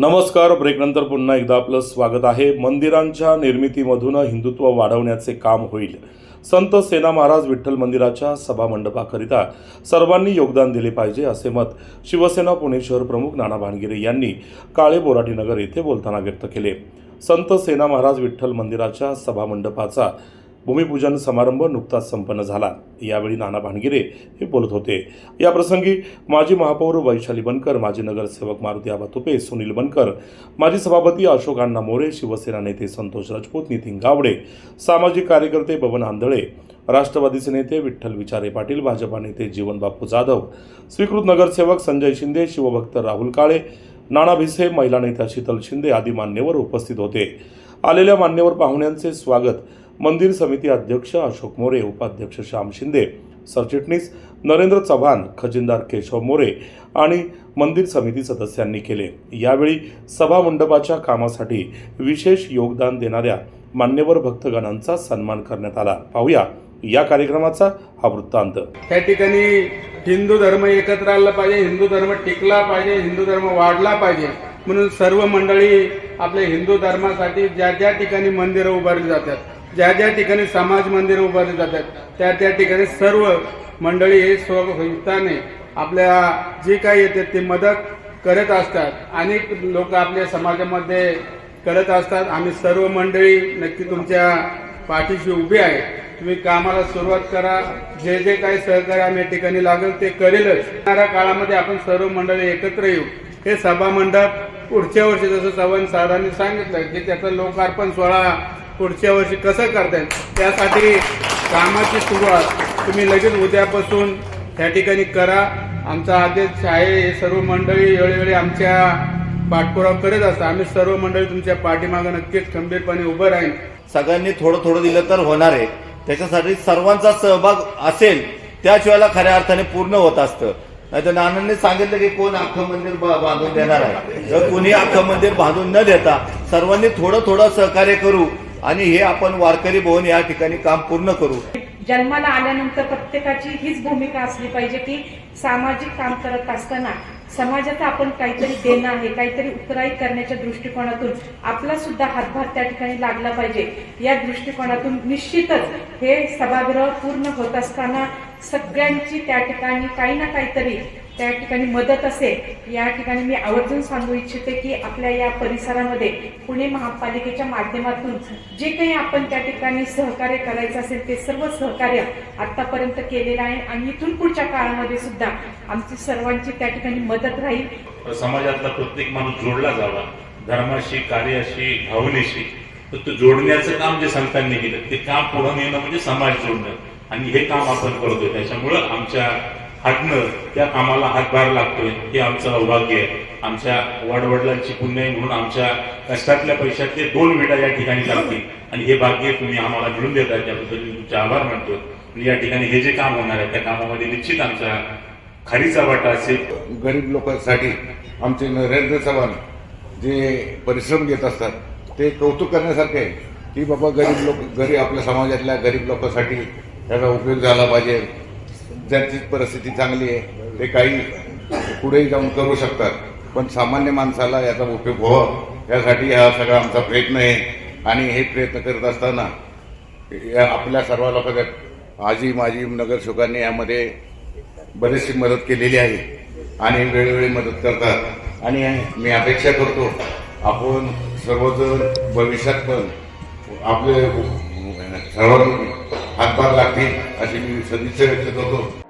नमस्कार. ब्रेकनंतर पुन्हा एकदा आपलं स्वागत आहे. मंदिरांच्या निर्मितीमधून हिंदुत्व वाढवण्याचे काम होईल. संत सेना महाराज विठ्ठल मंदिराच्या सभामंडपाकरिता सर्वांनी योगदान दिले पाहिजे असे मत शिवसेना पुणे शहर प्रमुख नाना भानगिरे यांनी काळे बोराटीनगर येथे बोलताना व्यक्त केले. संत सेना महाराज विठ्ठल मंदिराच्या सभामंडपाचा भूमिपूजन समारंभ नुकताच संपन्न झाला. यावेळी नाना भानगिरे हे बोलत होते. याप्रसंगी माजी महापौर वैशाली बनकर माजी नगरसेवक मारुती आबा तुपे सुनील बनकर माजी सभापती अशोक अण्णा मोरे शिवसेना नेते संतोष राजपूत नितीन गावडे सामाजिक कार्यकर्ते बबन आंधळे राष्ट्रवादीचे नेते विठ्ठल विचारे पाटील भाजपा नेते जीवन बापू जाधव स्वीकृत नगरसेवक संजय शिंदे शिवभक्त राहुल काळे नाना भिसे महिला नेत्या शीतल शिंदे आदी मान्यवर उपस्थित होते. आलेल्या मान्यवर पाहुण्यांचे स्वागत मंदिर समिती अध्यक्ष अशोक मोरे उपाध्यक्ष श्याम शिंदे सरचिटणीस नरेंद्र चव्हाण खजिनदार केशव मोरे आणि मंदिर समिती सदस्यांनी केले. यावेळी सभा मंडपाच्या कामासाठी विशेष योगदान देणाऱ्या मान्यवर भक्तगणांचा सन्मान करण्यात आला. पाहूया या कार्यक्रमाचा हा वृत्तांत. त्या ठिकाणी हिंदू धर्म एकत्र आला पाहिजे हिंदू धर्म टिकला पाहिजे हिंदू धर्म वाढला पाहिजे. म्हणून सर्व मंडळी आपल्या हिंदू धर्मासाठी ज्या ज्या ठिकाणी मंदिरं उभारली जातात ज्या ज्या ठिकाणी समाज मंदिरं उभारली जातात त्या त्या ठिकाणी सर्व मंडळी हे स्वयुक्ताने आपल्या जे काही येते ते मदत करत असतात. अनेक लोक आपल्या समाजामध्ये करत असतात. आम्ही सर्व मंडळी नक्की तुमच्या पाठीशी उभी आहे. तुम्ही कामाला सुरुवात करा. जे जे काही सहकार्य आम्ही या ठिकाणी लागेल ते करेलच. येणाऱ्या काळामध्ये आपण सर्व मंडळी एकत्र येऊ. हे सभा मंडप पुढच्या वर्षी जसं चव्हाण साहेबांनी सांगितलं की त्याचं लोकार्पण सोहळा पुढच्या वर्षी कसं करता येईल त्यासाठी कामाची सुरुवात तुम्ही लगेच उद्यापासून त्या ठिकाणी करा. आमचा आदेश आहे हे सर्व मंडळी वेळोवेळी आमच्या पाठपुरावा करत असतात. आम्ही सर्व मंडळी तुमच्या पाठीमागं नक्कीच खंबीरपणे उभं राहील सगळ्यांनी थोडं थोडं दिलं तर होणार आहे. त्याच्यासाठी सर्वांचा सहभाग असेल त्याच वेळेला खऱ्या अर्थाने पूर्ण होत असतं. नाही तर नानांनी सांगितलं की कोण अख्खं मंदिर बांधून देणार आहे? तर कोणी अख्खं मंदिर बांधून न देता सर्वांनी थोडं थोडं सहकार्य करू आणि हे आपण वारकरी भवन या ठिकाणी काम पूर्ण करू. जन्माला आल्यानंतर प्रत्येकाची हीच भूमिका असली पाहिजे की सामाजिक काम करत असताना समाजाचा आपण काहीतरी देणं आहे काहीतरी उत्तराई करण्याच्या दृष्टिकोनातून आपला सुद्धा हातभार त्या ठिकाणी लागला पाहिजे. या दृष्टिकोनातून निश्चितच हे सभागृह पूर्ण होत असताना सगळ्यांची त्या ठिकाणी काही ना काहीतरी त्या ठिकाणी मदत असेल या ठिकाणी मी आवर्जून सांगू इच्छिते की आपल्या या परिसरामध्ये पुणे महापालिकेच्या माध्यमातून जे काही आपण त्या ठिकाणी सहकार्य करायचं असेल ते सर्व सहकार्य आतापर्यंत केलेलं आहे आणि इथून पुढच्या काळामध्ये सुद्धा आमची सर्वांची त्या ठिकाणी मदत राहील. समाजातला प्रत्येक माणूस जोडला जावा धर्माशी कार्याशी भावनेशी. तर तो जोडण्याचं काम जे संतांनी केलं ते काम पुढे नेणं म्हणजे समाज जोडणं. आणि हे काम आपण करतोय. त्याच्यामुळं आमच्या हातनं त्या कामाला हातभार लागतोय. हे आमचं सौभाग्य आहे. आमच्या वडवडिलांची पुण्य म्हणून आमच्या कष्टातल्या पैशातले दोन मिटा या ठिकाणी लागतील आणि हे भाग्य तुम्ही आम्हाला मिळून देता त्याबद्दल मी तुमचे आभार मानतो आणि या ठिकाणी हे जे काम होणार आहे त्या कामामध्ये निश्चित आमचा खारीचा वाटा असेल. गरीब लोकांसाठी आमचे नरेंद्र चव्हाण जे परिश्रम घेत असतात ते कौतुक करण्यासारखे आहे. की बाबा गरीब लोक गरीब आपल्या समाजातल्या गरीब लोकांसाठी त्याचा उपयोग झाला पाहिजे. ज्यांची परिस्थिती चांगली आहे ते काही पुढेही जाऊन करू शकतात. पण सामान्य माणसाला याचा उपयोग व्हावा. यासाठी हा सगळा आमचा प्रयत्न आहे. आणि हे प्रयत्न करत असताना या आपल्या सर्व लोकांच्या आजी माजी नगरसेवकांनी यामध्ये बरीचशी मदत केलेली आहे. आणि वेळोवेळी मदत करतात. आणि मी अपेक्षा करतो आपण सर्वजण भविष्यात पण आपले सर्वांना हातभार लागतील अशी मी सदिच्छा व्यक्त करतो.